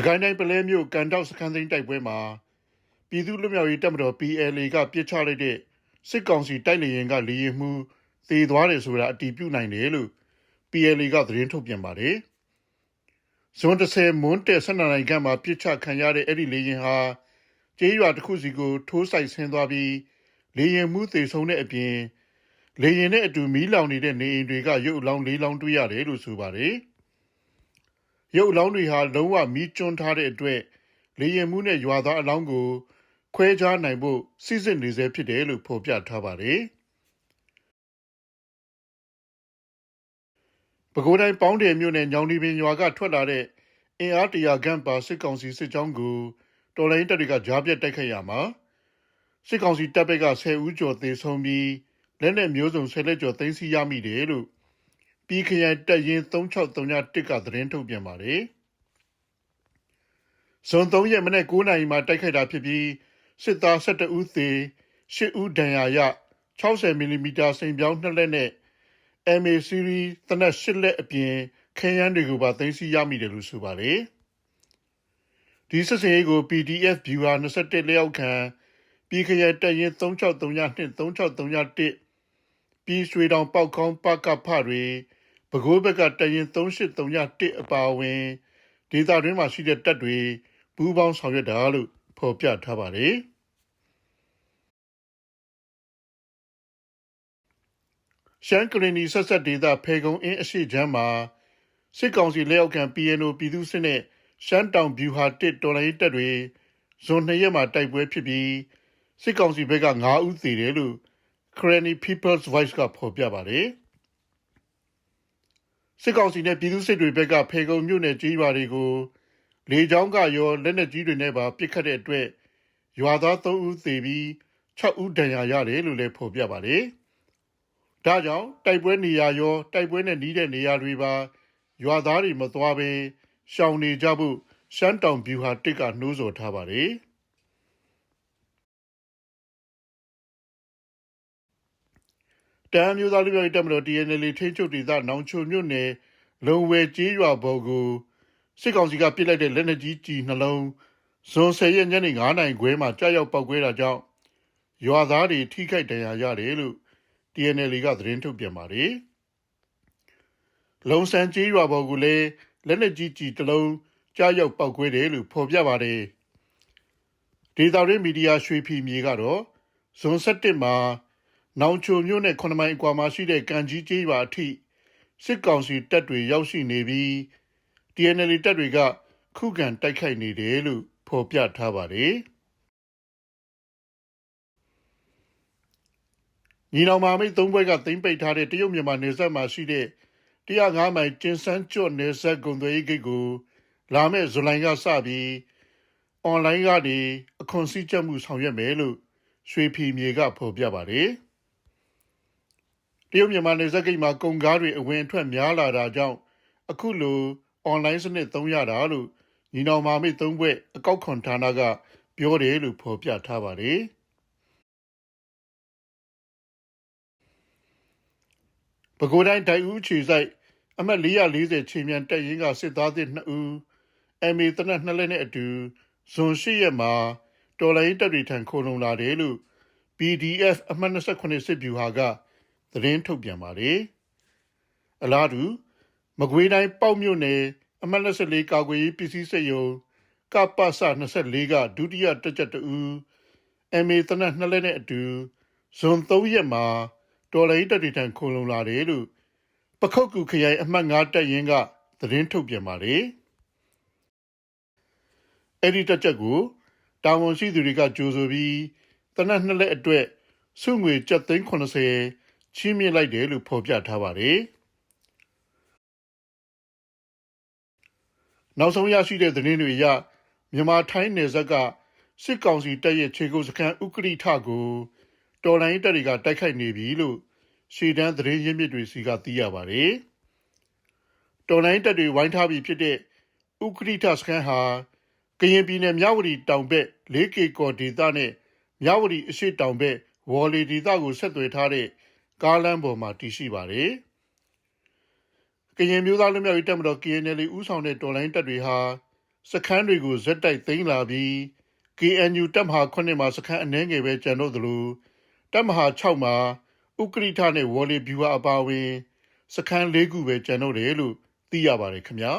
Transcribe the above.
စကိုင်းတိုင်းပလဲမြို့ကန်တောက်စခန်းသိမ်းတိုက်ပွဲမှာပြည်သူ့လူမျိုးရေးတပ်မတော် PLA ကပြစ်ချလိုက်တဲ့စစ်ကောင်စီတိုက်လေရင်ကလေရင်မှုသေသွားတယ်ဆိုတာအတီးပြုတ်နိုင်တယ်လို့ PLA ကသတင်းထုတ်ပြန်ပါတယ်။ဇွန်30မွန်းတဲ့12နိုင်ခန့်မှာပြစ်ချခံရတဲ့အဲ့ဒီလေရင်ဟာကျေးရွာတစ်ခုစီကိုထိုးဆိုင်ဆင်းသွားပြီးလေရင်မှုသေဆုံးတဲ့အပြင်လေရင်နဲ့အတူမီးလောင်နေတဲ့နေအိမ်တွေကရုပ်အလောင်းလေးလောင်းတွေ့ရတယ်လို့ဆိုပါတယ်။ ရုပ်အလောင်းတွေဟာလုံးဝမီးကျွန်းထားတဲ့အတွက်လေရင်မှုနဲ့ရွာသားအလောင်းကိုခွဲခြားနိုင်ဖို့စီစစ်နေစေဖြစ်တယ်လို့ဖော်ပြထားပါတယ်။ပဲခူးတိုင်းပေါင်းတယ်မြို့နယ်ညောင်ဒီပင်ရွာကထွက်လာတဲ့အင်အားတရာခန့်ပါစစ်ကောင်စီစစ်ကြောင်းကိုတော်လိုင်းတပ်တွေကကြားပြတ်တိုက်ခိုက်ရမှာစစ်ကောင်စီတပ်ဘက်က10ဦးကျော်သေဆုံးပြီးလက်နက်မျိုးစုံ10လက်ကျော်သိမ်းဆည်းရမိတယ်လို့ ပြည်ခရိုင်တပ်ရင်း3631ကသတင်းထုတ်ပြန်ပါတယ်။ဇွန်3ရက်မနေ့9နာရီမှာတိုက်ခိုက်တာဖြစ်ပြီးစစ်သား12ဦးသေ10ဦးဒဏ်ရာရ60မီလီမီတာစိန်ပြောင်းနှစ်လက်နဲ့ MA series တနက်8လက်အပြင်ခရမ်းတွေကိုပါသိမ်းဆည်းရမိတယ်လို့ဆိုပါတယ်။ဒီစစ်စင်ရေးကို PDF viewer 21လျောက်ခံပြည်ခရိုင်တပ်ရင်း3632 3631ပြည်ရွှေတောင်ပောက်ခေါင်းပကဖတွေ ပဲခူးဘက်ကတပ်ရင်း3831အပါအဝင်ဒေသတွင်းမှာရှိတဲ့တပ်တွေပူးပေါင်းဆောင်ရွက်တာလို့ဖော်ပြထားပါတယ်။ရှမ်းကရင်နီဆက်ဆက်ဒေသဖေကုံအင်းအရှိချမ်းမှာစစ်ကောင်စီလက်အောက်ခံ PNO ပြည်သူစစ်နဲ့ရှမ်းတောင်ဗျူဟာတစ်တော်လိုင်းတပ်တွေဇွန်2ရက်မှာတိုက်ပွဲဖြစ်ပြီးစစ်ကောင်စီဘက်က9ဦးသေတယ်လို့ Cranny People's Voice ကဖော်ပြပါတယ် စစ်ကောင်စီနဲ့ပြည်သူစစ်တွေဘက်ကဖေကုံမြို့နယ်ကြီးရွာတွေကိုလေကြောင်းကရောလက်နက်ကြီးတွေနဲ့ပါပစ်ခတ်တဲ့အတွက်ရွာသား3ဦးသေပြီး6ဦးဒဏ်ရာရတယ်လို့လည်းဖော်ပြပါတယ်။ဒါကြောင့်တိုက်ပွဲနေရာရောတိုက်ပွဲနဲ့နီးတဲ့နေရာတွေပါရွာသားတွေမသွားဘဲရှောင်နေကြဖို့ရှမ်းတောင်ဗျူဟာတစ်ကနှိုးဆော်ထားပါတယ်။ တမ်းမျိုးသားလူမျိုးရေးတပ်မတော် TNL ထိန်းချုပ်ဒေသနောင်ချိုမြို့နယ်လုံဝဲကြီးရွာဘော်ကိုစစ်ကောင်စီကပစ်လိုက်တဲ့လက်နက်ကြီးကြီးနှလုံးဇွန်10ရက်ညနေ9နာရီခွဲမှာကြားရောက်ပောက်ကွဲတာကြောင့်ရွာသားတွေထိခိုက်ဒဏ်ရာရတယ်လို့ TNL ကသတင်းထုတ်ပြန်ပါတယ်။လုံဆန်ကြီးရွာဘော်ကလည်းလက်နက်ကြီးကြီးတစ်လုံးကြားရောက်ပောက်ကွဲတယ်လို့ဖော်ပြပါတယ်။ဒေတာရင်းမီဒီယာရွှေဖီမြေကတော့ဇွန်17မှာ နောင်ချိုမြို့နဲ့9မိုင်အကွာမှာရှိတဲ့ကန်ကြီးကြီးရွာအထိစစ်ကောင်စီတပ်တွေရောက်ရှိနေပြီး TNL တပ်တွေကခုခံတိုက်ခိုက်နေတယ်လို့ဖော်ပြထားပါတယ်။ညီနောင်မာမိတ်သုံးဘွဲကသိမ့်ပိတ်ထားတဲ့တရုတ်မြန်မာနယ်စပ်မှာရှိတဲ့105မိုင်ကျင်းစန်းကျွတ်နယ်စပ်ကုန်သွယ်ရေးဂိတ်ကို လာမယ့်ဇူလိုင်ကစပြီးအွန်လိုင်းကနေအခွန်စည်းကြပ်မှုဆောင်ရွက်မယ်လို့ရွှေဖီမြေကဖော်ပြပါတယ်။ တရုတ်မြန်မာနယ်စပ်ဂိတ်မှာကုန်ကားတွေအဝင်အထွက်များလာတာကြောင့်အခုလိုအွန်လိုင်းစနစ်သုံးရတာလို့ညီနောင်မာမိတ်သုံးဘွဲ့အကောက်ခွန်ဌာနကပြောတယ်လို့ဖော်ပြထားပါတယ်။ပဲခူးတိုင်းဒိုင်ဦးခြေဆိုင်အမှတ်440ချိန်မြန်တက်ရင်ကစစ်သားသစ်2ဦး MA တနက်2လက်နဲ့အတူဇွန်8ရက်မှာတော်လိုင်းတပ်တွေထံခိုလုံလာတယ်လို့ PDF အမှတ်28စစ်ဗျူဟာက သတင်းထုတ်ပြန်ပါတယ်။အလားတူမကွေးတိုင်းပေါ့မြို့နယ်အမှတ်24ကာကွယ်ရေးပစ္စည်းစက်ရုံကပ္ပစ24ကဒုတိယတက်ကြတူ MA တနက်နှစ်လက်နဲ့အတူဇွန်3ရက်မှာတော်လိုင်းတပ်တွေထံခုံလုံလာတယ်လို့ပခုတ်ကူခရိုင်အမှတ်9တပ်ရင်းကသတင်းထုတ်ပြန်ပါတယ်။အဲ့ဒီတက်ချက်ကိုတာဝန်ရှိသူတွေကကြိုဆိုပြီးတနက်နှစ်လက်အတွက်စုငွေ730 ချီးမြှင့်လိုက်တယ်လို့ဖော်ပြထားပါတယ်။နောက်ဆုံးရရှိတဲ့သတင်းတွေအရမြန်မာထိုင်းနယ်စပ်ကစစ်ကောင်စီတပ်ရဲ့ခြေကုပ်စခန်းဥက္ကဋိထကိုတော်လိုင်းတပ်တွေကတိုက်ခိုက်နေပြီလို့ရှေ့တန်းသတင်းရင်းမြစ်တွေစီကသိရပါတယ်။တော်လိုင်းတပ်တွေဝိုင်းထားပြီးဖြစ်တဲ့ဥက္ကဋိထစခန်းဟာကရင်ပြည်နယ်မြဝတီတောင်ဘက် 4K ကော်ဒေသနဲ့မြဝတီအရှိတောင်ဘက်ဝေါ်လီဒေသကိုဆက်သွယ်ထားတဲ့ ကားလမ်းပေါ်မှာတည်ရှိပါတယ်။ကရင်မျိုးသားလူမျိုးရေးတပ်မတော် KNL ဦးဆောင်တဲ့တော်လိုင်းတပ်တွေဟာစခန်းတွေကိုဇက်တိုက်သိမ်းလာပြီး KNU တပ်မဟာ9မှာစခန်းအနှဲငယ်ပဲကျန်တော့သလိုတပ်မဟာ6မှာဥက္ကဋ္ဌနဲ့ဝေါ်လီဗျူဟာအပါအဝင် စခန်း၄ခုပဲကျန်တော့တယ်လို့သိရပါတယ်ခင်ဗျာ